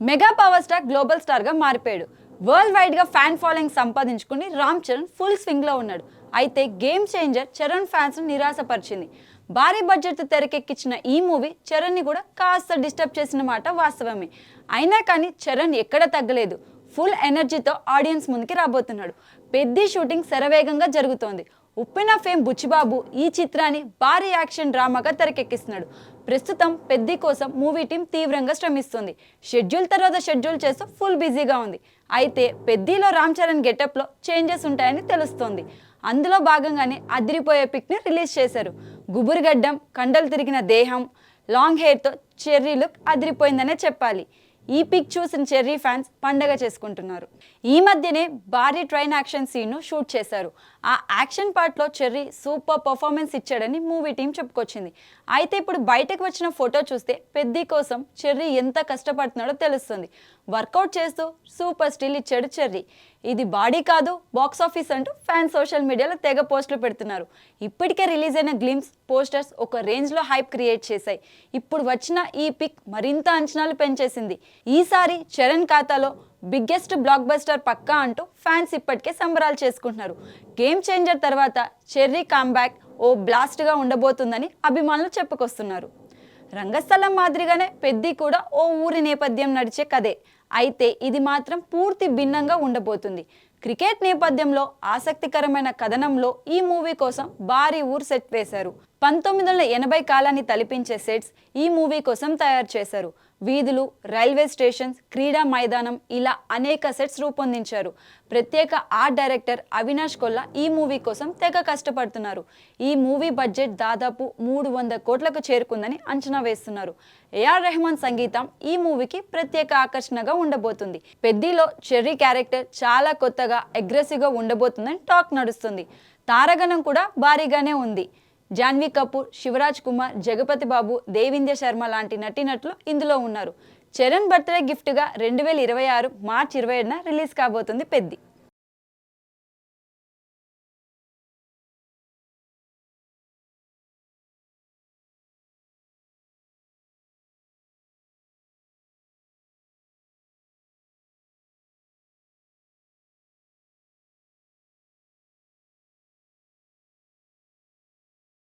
Mega power star global స్టార్గా మారిపోయాడు. World వైడ్గా ఫ్యాన్ ఫాలోయింగ్ సంపాదించుకుని రామ్ చరణ్ ఫుల్ స్వింగ్లో ఉన్నాడు. అయితే గేమ్ చేంజర్ చరణ్ ఫ్యాన్స్ను నిరాశపరిచింది. భారీ బడ్జెట్తో తెరకెక్కించిన ఈ మూవీ చరణ్ని కూడా కాస్త డిస్టర్బ్ చేసిన మాట వాస్తవమే. అయినా కానీ చరణ్ ఎక్కడ తగ్గలేదు. ఫుల్ ఎనర్జీతో ఆడియన్స్ ముందుకి రాబోతున్నాడు. పెద్ద షూటింగ్ శరవేగంగా జరుగుతోంది. ఉప్పెన ఫేమ్ బుచ్చిబాబు ఈ చిత్రాన్ని భారీ యాక్షన్ డ్రామాగా తెరకెక్కిస్తున్నాడు. ప్రస్తుతం పెద్ది కోసం మూవీ టీం తీవ్రంగా శ్రమిస్తుంది. షెడ్యూల్ తర్వాత షెడ్యూల్ చేస్తూ ఫుల్ బిజీగా ఉంది. అయితే పెద్దిలో రామ్ చరణ్ గెటప్లో చేంజెస్ ఉంటాయని తెలుస్తోంది. అందులో భాగంగానే అదిరిపోయే పిక్ని రిలీజ్ చేశారు. గుబురుగడ్డం కండలు తిరిగిన దేహం లాంగ్ హెయిర్తో చెర్రీ లుక్ అదిరిపోయిందనే చెప్పాలి. ఈ పిక్ చూసిన చెర్రీ ఫ్యాన్స్ పండగ చేసుకుంటున్నారు. ఈ మధ్యనే భారీ ట్రైన్ యాక్షన్ సీన్ను షూట్ చేశారు. ఆ యాక్షన్ పార్ట్లో చెర్రీ సూపర్ పర్ఫార్మెన్స్ ఇచ్చాడని మూవీ టీం చెప్పుకొచ్చింది. అయితే ఇప్పుడు బయటకు వచ్చిన ఫోటో చూస్తే పెద్ది కోసం చెర్రీ ఎంత కష్టపడుతున్నాడో తెలుస్తుంది. వర్కౌట్ చేస్తూ సూపర్ స్టిల్ ఇచ్చాడు చెర్రీ. ఇది బాడీ కాదు బాక్స్ ఆఫీస్ అంటూ ఫ్యాన్స్ సోషల్ మీడియాలో తెగ పోస్టులు పెడుతున్నారు. ఇప్పటికే రిలీజ్ అయిన గ్లిమ్స్ పోస్టర్స్ ఒక రేంజ్లో హైప్ క్రియేట్ చేశాయి. ఇప్పుడు వచ్చిన ఈ పిక్ మరింత అంచనాలు పెంచేసింది. ఈసారి చరణ్ ఖాతాలో బిగ్గెస్ట్ బ్లాక్ బస్టర్ పక్కా అంటూ ఫ్యాన్స్ ఇప్పటికే సంబరాలు చేసుకుంటున్నారు. గేమ్ చేంజర్ తర్వాత చెర్రీ కాంబ్యాక్ ఓ బ్లాస్ట్గా ఉండబోతుందని అభిమానులు చెప్పుకొస్తున్నారు. రంగస్థలం మాదిరిగానే పెద్ది కూడా ఓ ఊరి నేపథ్యం నడిచే కథే అయితే ఇది మాత్రం పూర్తి భిన్నంగా ఉండబోతుంది. క్రికెట్ నేపథ్యంలో ఆసక్తికరమైన కథనంలో ఈ మూవీ కోసం భారీ ఊరు సెట్ వేశారు. పంతొమ్మిది వందల ఎనభై కాలాన్ని తలిపించే సెట్స్ ఈ మూవీ కోసం తయారు చేశారు. వీధులు రైల్వే స్టేషన్స్ క్రీడా మైదానం ఇలా అనేక సెట్స్ రూపొందించారు. ప్రత్యేక ఆర్ట్ డైరెక్టర్ అవినాష్ కొల్లా ఈ మూవీ కోసం తెగ కష్టపడుతున్నారు. ఈ మూవీ బడ్జెట్ దాదాపు మూడు వంద కోట్లకు చేరుకుందని అంచనా వేస్తున్నారు. ఏఆర్ రెహమాన్ సంగీతం ఈ మూవీకి ప్రత్యేక ఆకర్షణగా ఉండబోతుంది. పెద్దిలో చెర్రీ క్యారెక్టర్ చాలా కొత్తగా అగ్రెసివ్గా ఉండబోతుందని టాక్ నడుస్తుంది. తారగణం కూడా భారీగానే ఉంది. జాన్వీ కపూర్ శివరాజ్ కుమార్ జగపతి బాబు దేవింద్య శర్మ లాంటి నటీనటులు ఇందులో ఉన్నారు. చరణ్ బర్త్డే గిఫ్ట్గా రెండు వేల ఇరవై ఆరు మార్చ్ ఇరవై ఏడున రిలీజ్ కాబోతుంది పెద్ది.